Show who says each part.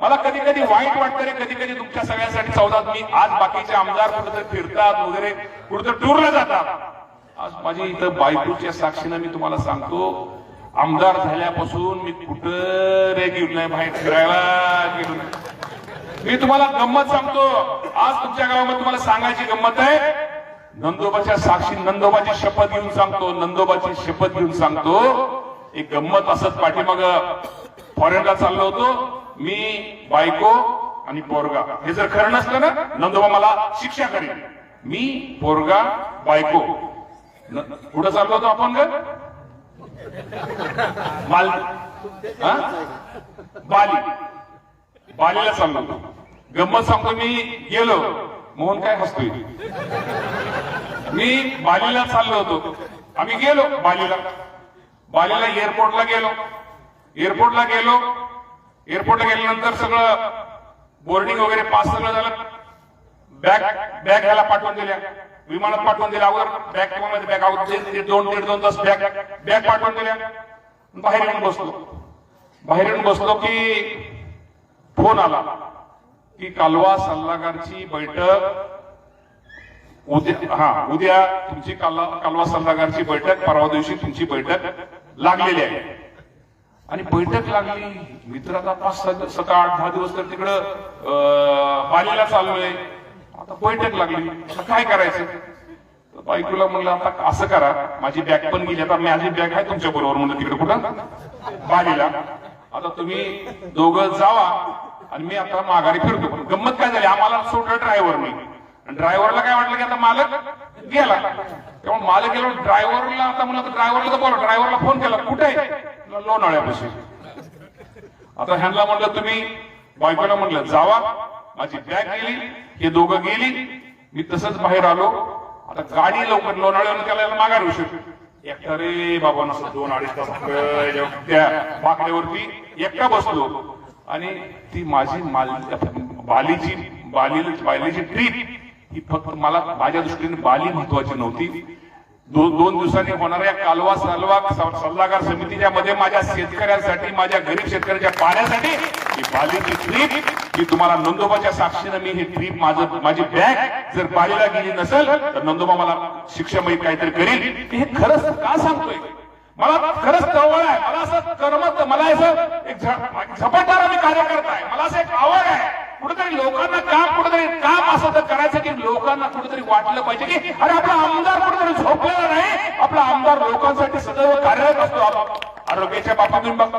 Speaker 1: मला कधी कधी वाईट वाटतं रे कधी कधी तुमच्या सगळ्यासाठी चौदा मी आज बाकीचे आमदार कुठं फिरतात वगैरे कुठं टूरला जातात. आज माझी इथं बायकोच्या साक्षीनं मी तुम्हाला सांगतो आमदार झाल्यापासून मी कुठं रे गेलो नाही बाहेर फिरायला गेलो नाही. मी तुम्हाला गंमत सांगतो आज तुमच्या गावामध्ये तुम्हाला सांगायची गंमत आहे. नंदोबाच्या साक्षी नंदोबाची शपथ घेऊन सांगतो नंदोबाची शपथ घेऊन सांगतो. एक गंमत असत पाठीमाग. फॉरेनला चाललो होतो. मी बायको आणि पोरगा. हे जर खरं नसलं ना नंदोबा मला शिक्षा करेल. मी पोरगा बायको. कुठं चाललो होतो आपण ग माल बाली. बालीला चाललो होतो. गंमत सांगतो मी गेलो. मोहन काय हसतोय? मी बालीला चाललो होतो. आम्ही गेलो बालीला. बालीला एअरपोर्टला गेलो. एअरपोर्टला गेलो. एअरपोर्टला गेल्यानंतर सगळं बोर्डिंग वगैरे पास सगळं झालं. बॅग बॅग ह्याला पाठवून दिल्या. विमानात पाठवून दिल्या अगोदर. बॅगमध्ये बॅग अगोदर दीड- दोन दीड दोन तास बॅग बॅग पाठवून दिल्या. बाहेर येऊन बसलो. बाहेर येऊन बसलो की फोन आला. की कालवा सल्लागारची बैठक. उद्या हा उद्या तुमची कालवा सल्लागारची बैठक. परवा दिवशी तुमची बैठक लागलेली आहे. आणि बैठक लागली. मित्र आता पाच सकाळ आठ दहा दिवस तर तिकडं पालीला चाललोय आता बैठक लागली. आता काय करायचं? तर बायकोला म्हणलं आता असं करा. माझी बॅग पण गेली. आता माझी बॅग आहे तुमच्या बरोबर म्हणलं तिकडे कुठं? बालीला. आता तुम्ही दोघं जावा. आणि मी आता माघारी फिरतो. पण गंमत काय झाली? आम्हाला सोडलं ड्रायव्हर मी आणि ड्रायव्हरला काय वाटलं की आता मालक गेला? तेव्हा मालक गेलो ड्रायव्हरला आता म्हणलं ड्रायव्हरला तर बोला ड्रायव्हरला फोन केला. कुठे आहे? लोणाळ्यापाशी आता ह्यांना म्हणलं तुम्ही बायकोला म्हणलं जावा माझी बॅग गेली हे दोघं गेली मी तसंच बाहेर आलो. आता गाडी लवकर लोणाळ्यावर त्याला माघार होऊ शकतो. एकटा रे बाबा नसतं दोन अडीच तास त्या बाकड्यावरती एकटा बसलो. आणि ती माझी माल बालीची बाली बालीची ट्रीप ही फक्त मला माझ्या दृष्टीने बाली महत्वाची नव्हती. दोन दोन दिवसांनी होणाऱ्या कालवा सलवा सल्लागार समितीच्या मध्ये माझ्या शेतकऱ्यांसाठी माझ्या गरीब शेतकऱ्याच्या पाण्यासाठी ही बालीची ट्रीप की तुम्हाला नंदोबाच्या साक्षीनं मी ही ट्रीप माझं माझी बॅग जर बालीला गेली नसेल तर नंदोबा मला शिक्षामयी काहीतरी करील. हे खरंच का सांगतोय? मला खरंच चळवळ आहे. मला असं करमत मला असं एक झ- मी कार्यकर्ता आहे. मला असं एक आवड आहे. कुठेतरी लोकांना काम कुठेतरी काम असं तर करायचं की लोकांना कुठेतरी वाटलं पाहिजे की अरे आपला आमदार कुठेतरी झोपलेला नाही. आपला आमदार लोकांसाठी सदैव कार्यरत असतो. आरोग्याच्या बाबतीतून बघा.